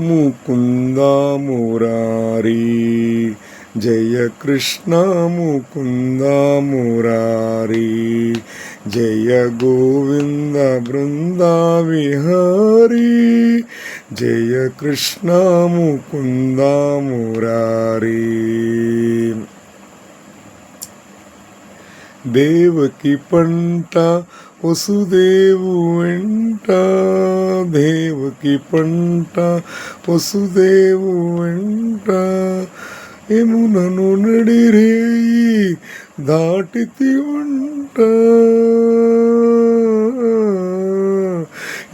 ముకుందామురారి జయ కృష్ణ ముకుందామురారి జయ గోవింద బృందావిహారి జయ కృష్ణ ముకుందామురారి దేవకి పంట వసుదేవు వెంట దేవకి పంట. వసుదేవు వెంట యమునను నడిరేయి దాటితి వంట.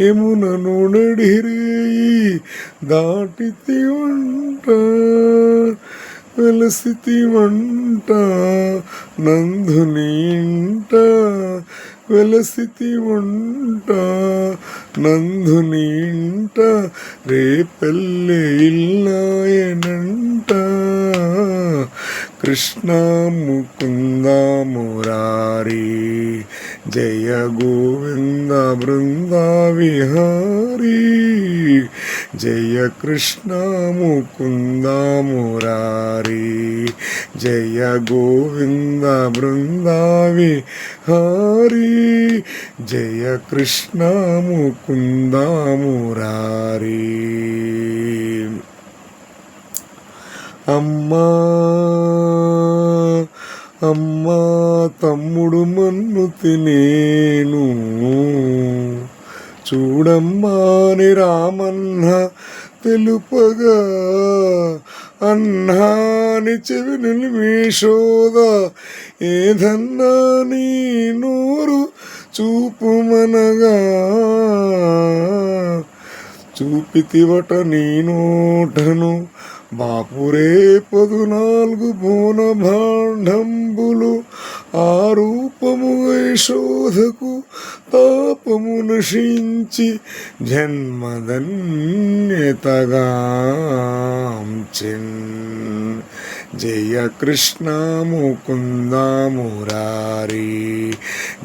యమునను నడిరేయి దాటితి వంట. వెలసితి వంట నందుని ఇంట వెలసితి ఉంట నందుని ఇంట రేపెల్లె ఇల్లాయనంట. కృష్ణ ముకుంద మురారి జయ గోవింద బృంద విహారీ. జయ కృష్ణ ముకుంద మురారి జయ గోవింద బృంద విహారీ. జయ కృష్ణ ముకుంద మురారి. అమ్మా అమ్మా తమ్ముడు మన్ను తినేను. చూడమ్మాని రామన్న తెలుపగా అన్నాని చెవిని మీషోద ఏదన్నా నీ నోరు చూపుమనగా చూపితివట నీ నోటను బాపురే పదునాలుగు బోన భాండంబులు ఆ రూపము యశోధకు తాపము నశించి జన్మధన్యతగాంచెన్. జయ కృష్ణ ముకుంద మురారి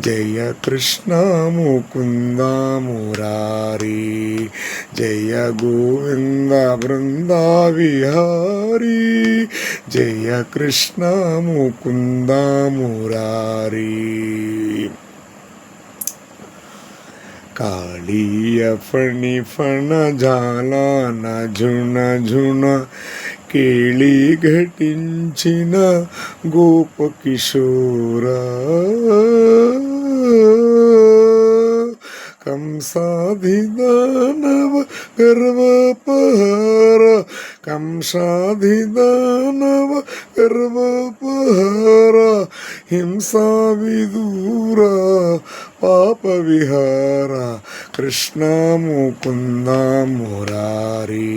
జయ కృష్ణ ముకుంద మురారి జయ గోవింద బృంద విహారీ జయ కృష్ణ ముకుంద మురారి కాళీయ ఫణి ఫణ జాలాన ఝుణ ఝుణ కేళి ఘటించిన గోప కిశోరా కంసాధిదానవ గర్వపహార కంసాధిదానవ గర్వపహార హింసా విదూర పాప విహార కృష్ణ ముకుంద మురారి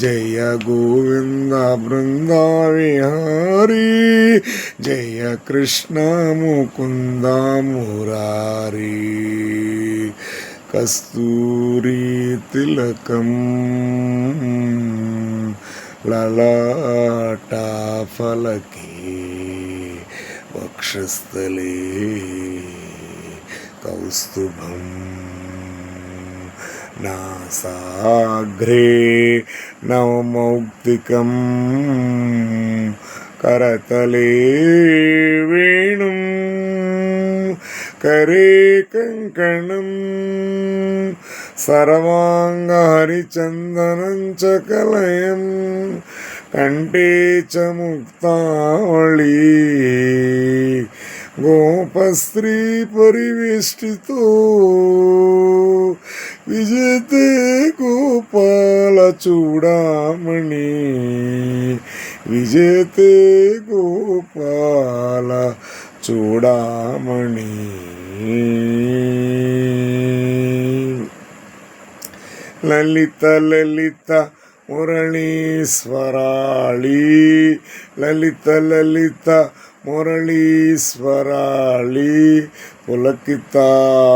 జయ గోవింద బృంద విహారీ జయ కృష్ణ ముకుంద మురారి కస్తూరి తిలకం లలాటా ఫలకే వక్షస్థలే కౌస్తుభం నాసాగ్రే నవమౌక్తికం करतले वेणुं करे कङ्कणं సర్వాంగహరిచందనం చ కలయం కంఠే చ ముక్తావళీ. గోపస్త్రీ పరివేష్టితో విజయతే గోపాల చూడమణి. విజయతే గోపాల చూడమణి. ಲಲಿತ ಲಲಿತ ಮುರಳೀಸ್ವರಾಳಿ. ಲಲಿತ ಲಲಿತ ಮುರಳೀಶ್ವರಾಳಿ ಪುಲಕಿತ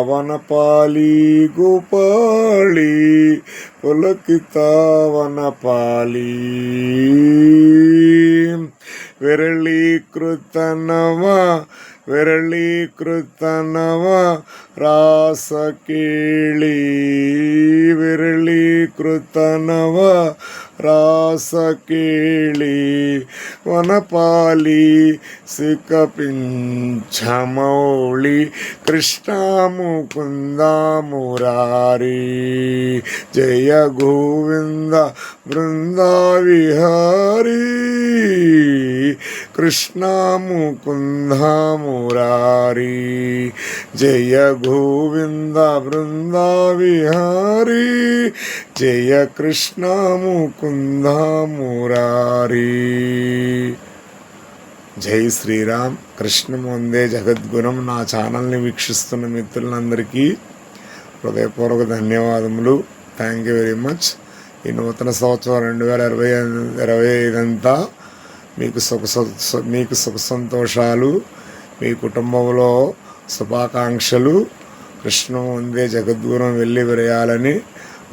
ವನಪಾಲಿ ಗೋಪಾಳಿ. ಪುಲಕಿತ ವನಪಾಲಿ. ವಿರಳೀಕೃತನವ నవ విరళీకృత నవ రాసకేళి విరళీకృత నవ రాసకేళి వనపాలి సికపించమౌళి కృష్ణముకుందమురారి జయ గోవింద బృందా విహారీ కృష్ణ ముకుంద మురారి జయ గోవింద బృంద విహారీ జయ కృష్ణ ముకుంద జై శ్రీరామ్. కృష్ణం వందే జగద్గురం నా ఛానల్ని వీక్షిస్తున్న మిత్రులందరికీ హృదయపూర్వక ధన్యవాదములు. థ్యాంక్ యూ వెరీ మచ్ ఈ నూతన సంవత్సరం రెండు వేల ఇరవై ఇరవై ఐదు అంతా మీకు సుఖ సు- మీకు సుఖ సంతోషాలు మీ కుటుంబంలో శుభాకాంక్షలు కృష్ణం వందే జగద్గురం వెళ్ళి విరయాలని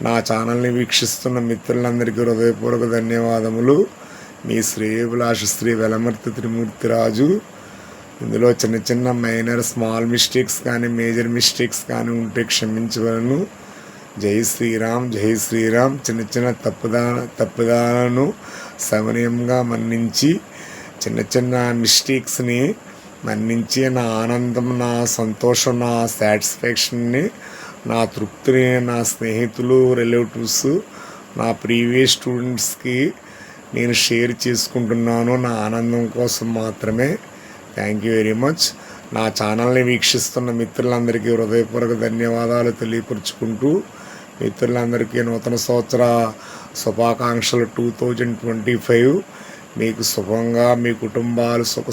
నా ఛానల్ని వీక్షిస్తున్న మిత్రులందరికీ హృదయపూర్వక ధన్యవాదములు. మీ శ్రేయభిలాష శ్రీ వెలమర్తి త్రిమూర్తిరాజు. ఇందులో చిన్న చిన్న మైనర్ స్మాల్ మిస్టేక్స్ కానీ మేజర్ మిస్టేక్స్ కానీ ఉంటే క్షమించవలను. జై శ్రీరామ్ జై శ్రీరామ్. చిన్న చిన్న తప్పుదా తప్పుదాలను సమనీయంగా మన్నించి చిన్న చిన్న మిస్టేక్స్ని మన్నించి నా ఆనందం నా సంతోషం నా సాటిస్ఫాక్షన్ని నా తృప్తిని నా స్నేహితులు రిలేటివ్స్ నా ప్రీవియస్ స్టూడెంట్స్కి నేను షేర్ చేసుకుంటున్నాను. నా ఆనందం కోసం మాత్రమే. Thank you very much. నా ఛానల్ని వీక్షిస్తున్న మిత్రులందరికీ హృదయపూర్వక ధన్యవాదాలు తెలియపరుచుకుంటూ మిత్రులందరికీ నూతన సంవత్సర శుభాకాంక్షలు. టూ థౌజండ్ ట్వంటీ ఫైవ్ మీకు శుభంగా మీ కుటుంబాలు సుఖ